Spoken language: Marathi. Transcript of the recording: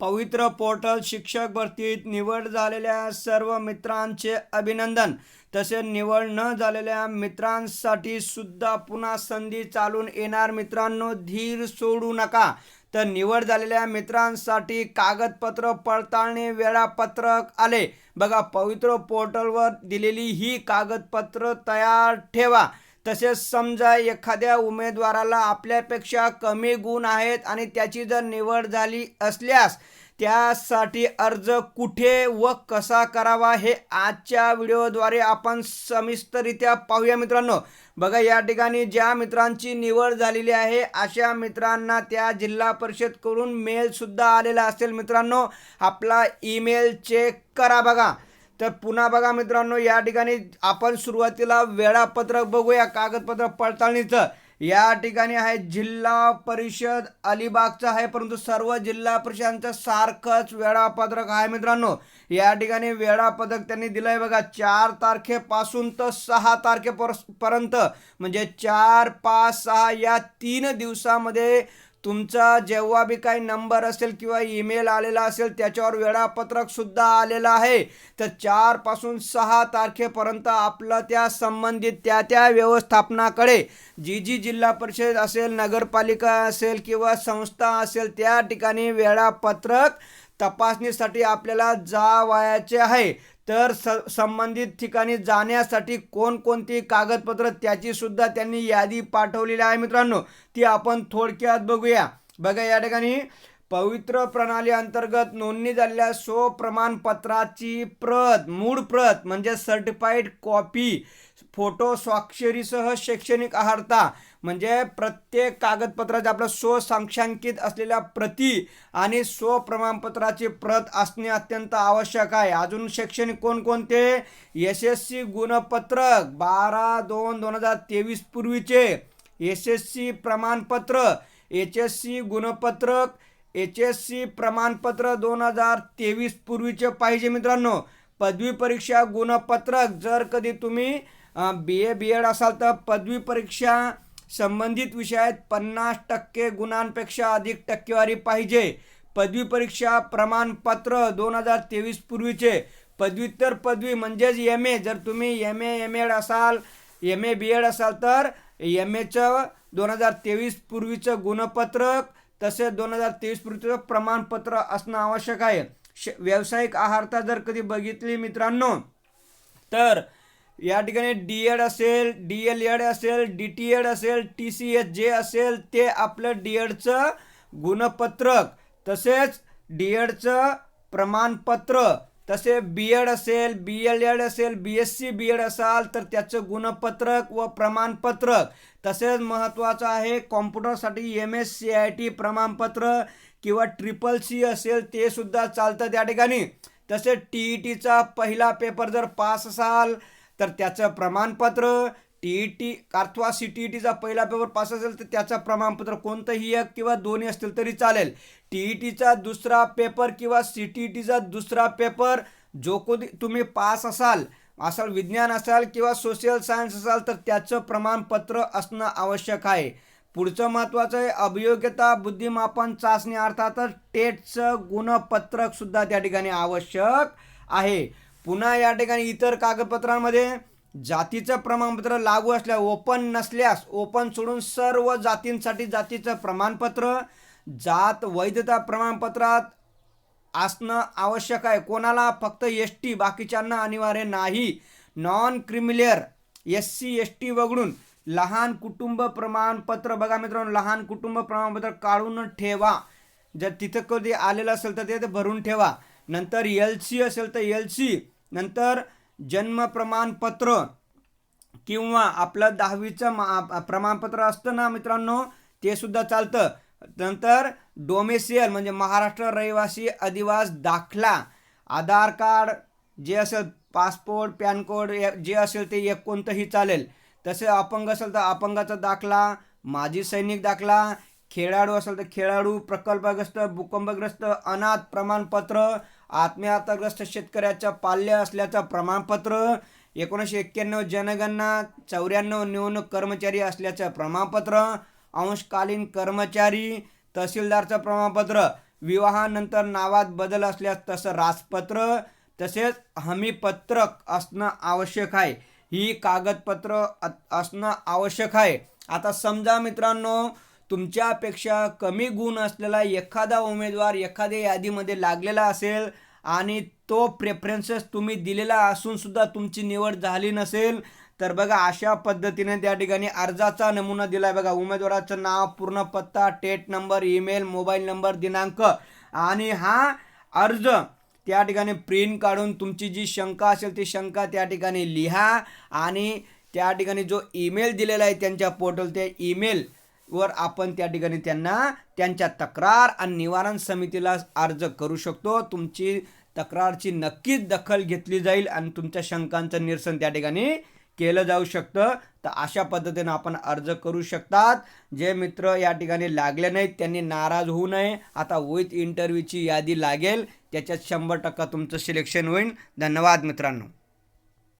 पवित्र पोर्टल शिक्षक भरतीत निवड झालेल्या सर्व मित्रांचे अभिनंदन. तसेच निवड न झालेल्या मित्रांसाठी सुद्धा पुन्हा संधी चालून येणार. मित्रांनो धीर सोडू नका. तर निवड झालेल्या मित्रांसाठी कागदपत्र पडताळणी वेळापत्रक आले. बघा पवित्र पोर्टलवर दिलेली ही कागदपत्र तयार ठेवा. तसेच समजा एखाद्या उमेदवाराला आपल्यापेक्षा कमी गुण आहेत आणि त्याची जर निवड झाली असल्यास त्यासाठी अर्ज कुठे व कसा करावा हे आजच्या व्हिडिओद्वारे आपण सविस्तररित्या पाहूया मित्रांनो. बघा या ठिकाणी ज्या मित्रांची निवड झालेली आहे अशा मित्रांना त्या जिल्हा परिषदकडून मेलसुद्धा आलेला असेल मित्रांनो. आपला ईमेल चेक करा बघा. तर पुन्हा बघा मित्रांनो या ठिकाणी आपण सुरुवातीला वेळापत्रक बघूया कागदपत्र पडताळणीचं. या ठिकाणी आहे जिल्हा परिषद अलिबागचं आहे परंतु सर्व जिल्हा परिषदांचं सारखंच वेळापत्रक आहे मित्रांनो. या ठिकाणी वेळापत्रक त्यांनी दिलंय बघा चार तारखेपासून तर सहा तारखेपर्यंत म्हणजे चार पाच सहा या तीन दिवसामध्ये तुमचा जेव्हा बी काही नंबर असेल किंवा ईमेल आलेला असेल त्याच्यावर वेळापत्रक सुद्धा आलेलं आहे. तर चारपासून सहा तारखेपर्यंत आपलं त्या संबंधित त्या त्या व्यवस्थापनाकडे जी जी जिल्हा परिषद असेल नगरपालिका असेल किंवा संस्था असेल त्या ठिकाणी वेळापत्रक तपासणीसाठी आपल्याला जावायचे आहे. तर स संबंधित ठिकाणी जाण्यासाठी कोणकोणती कागदपत्र त्याचीसुद्धा त्यांनी यादी पाठवलेली आहे मित्रांनो. ती आपण थोडक्यात बघूया. बघा या ठिकाणी पवित्र प्रणाली अंतर्गत नोंदणी झालेल्या सो प्रमाणपत्राची प्रत मूळ प्रत म्हणजे सर्टिफाईड कॉपी फोटो स्वाक्षरीसह शैक्षणिक आहारता म्हणजे प्रत्येक कागदपत्राचे आपलं स्व असलेल्या प्रती आणि स्व प्रमाणपत्राची प्रत असणे अत्यंत आवश्यक आहे. अजून शैक्षणिक कोणकोणते? एस एस सी गुणपत्रक बारा दोन दोन हजार तेवीस पूर्वीचे. एस एस सी प्रमाणपत्र एच एस सी गुणपत्रक एच एस सी प्रमाणपत्र दोन हजार तेवीस पूर्वीचे पाहिजे मित्रांनो. पदवी परीक्षा गुणपत्रक जर कधी तुम्ही बी ए बी एड असाल तर पदवी परीक्षा संबंधित विषयात पन्नास टक्के गुणांपेक्षा अधिक टक्केवारी पाहिजे. पदवी परीक्षा प्रमाणपत्र दोन हजार तेवीस पूर्वीचे. पदव्युत्तर पदवी म्हणजेच एम ए जर तुम्ही एम ए एम एड असाल एम ए बी एड असाल तर एम एचं दोन हजार तेवीस पूर्वीचं गुणपत्रक तसेच दोन हजार तेवीस पूर्वीचं प्रमाणपत्र असणं आवश्यक आहे. श व्यावसायिक आहारता जर कधी बघितली मित्रांनो तर या ठिकाणी डी एड असेल डी एल एड असेल डी टी एड असेल टी सी एच जे असेल ते आपलं डी एडचं गुणपत्रक. तसेच डी एडचं प्रमाणपत्र. तसे बी एड असेल बी एल एड असेल B S C B Ed असाल तर त्याचं गुणपत्रक व प्रमाणपत्रक. तसेच महत्त्वाचं आहे कॉम्प्युटरसाठी M S C I T प्रमाणपत्र किंवा ट्रिपल सी असेल ते सुद्धा चालतं त्या ठिकाणी. तसेच टी ई टीचा पहिला पेपर जर पास असाल तर त्याचं प्रमाणपत्र टी ई टी अथवा सी टी ई टीचा पहिला पेपर पास असेल तर त्याचं प्रमाणपत्र कोणतंही एक किंवा दोन्ही असतील तरी चालेल. टी ई टीचा दुसरा पेपर किंवा सी टी ई टीचा दुसरा पेपर जो कोणी तुम्ही पास असाल असाल विज्ञान असाल किंवा सोशल सायन्स असाल तर त्याचं प्रमाणपत्र असणं आवश्यक आहे. पुढचं महत्त्वाचं आहे अभियोग्यता बुद्धिमापन चाचणी अर्थातच टेटचं गुणपत्रकसुद्धा त्या ठिकाणी आवश्यक आहे. पुन्हा या ठिकाणी इतर कागदपत्रांमध्ये जातीचं प्रमाणपत्र लागू असल्या ओपन नसल्यास ओपन सोडून सर्व जातींसाठी जातीचं प्रमाणपत्र जात वैधता प्रमाणपत्रात असणं आवश्यक आहे. कोणाला? फक्त एस टी बाकीच्यांना अनिवार्य नाही. Non creamy layer S C S T वगळून लहान कुटुंब प्रमाणपत्र बघा मित्रांनो लहान कुटुंब प्रमाणपत्र काढून ठेवा. जर तिथं कधी आलेलं असेल तर ते भरून ठेवा. नंतर एल सी असेल तर एल सी नंतर जन्म प्रमाणपत्र किंवा आपलं दहावीचं मा प्रमाणपत्र असतं ना मित्रांनो ते सुद्धा चालतं. नंतर डोमेसियल म्हणजे महाराष्ट्र रहिवासी अधिवास दाखला आधार कार्ड जे असेल पासपोर्ट पॅन कोड जे असेल ते एक कोणतंही चालेल. तसे अपंग असेल तर अपंगाचा दाखला माजी सैनिक दाखला खेळाडू असेल तर खेळाडू प्रकल्पग्रस्त भूकंपग्रस्त अनाथ प्रमाणपत्र आत्महत्याग्रस्त शेतकऱ्याच्या पाल्य असल्याचं प्रमाणपत्र एकोणीसशे एक्क्याण्णव जनगणना चौऱ्याण्णव निवडणूक कर्मचारी असल्याचं प्रमाणपत्र अंशकालीन कर्मचारी तहसीलदारचं प्रमाणपत्र विवाहानंतर नावात बदल असल्यास तसं राजपत्र तसेच हमीपत्रक असणं आवश्यक आहे. ही कागदपत्र असणं आवश्यक आहे. आता समजा मित्रांनो तुमच्यापेक्षा कमी गुण असलेला एखादा उमेदवार एखाद्या यादीमध्ये लागलेला असेल आणि तो प्रेफरन्सेस तुम्ही दिलेला असूनसुद्धा तुमची निवड झाली नसेल तर बघा अशा पद्धतीने त्या ठिकाणी अर्जाचा नमुना दिला आहे बघा. उमेदवाराचं नाव पूर्ण पत्ता TET number email mobile number दिनांक आणि हा अर्ज त्या ठिकाणी प्रिंट काढून तुमची जी शंका असेल ती शंका त्या ठिकाणी लिहा आणि त्या ठिकाणी जो ईमेल दिलेला आहे त्यांच्या पोर्टल ते ईमेल वर आपण त्या ठिकाणी त्यांना त्यांच्या तक्रार आणि निवारण समितीला अर्ज करू शकतो. तुमची तक्रारची नक्कीच दखल घेतली जाईल आणि तुमच्या शंकांचं निरसन त्या ठिकाणी केलं जाऊ शकतं. तर अशा पद्धतीनं आपण अर्ज करू शकतात. जे मित्र या ठिकाणी लागले नाहीत त्यांनी नाराज होऊ नये. आता विथ इंटरव्ह्यूची यादी लागेल. त्याच्यात शंभर टक्का तुमचं सिलेक्शन होईल. धन्यवाद मित्रांनो.